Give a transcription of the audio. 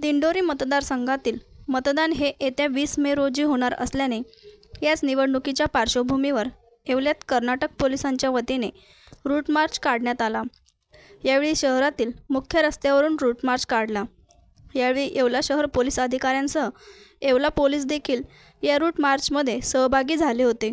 दिंडोरी मतदारसंघातील मतदान हे येत्या वीस मे रोजी होणार असल्याने याच निवडणुकीच्या पार्श्वभूमीवर येवल्यात कर्नाटक पोलिसांच्या वतीने रूट मार्च काढण्यात आला. यावेळी शहरातील मुख्य रस्त्यावरून रूट मार्च काढला. यावेळी येवला शहर पोलीस अधिकाऱ्यांसह येवला पोलीस देखील या रूट मार्चमध्ये सहभागी झाले होते.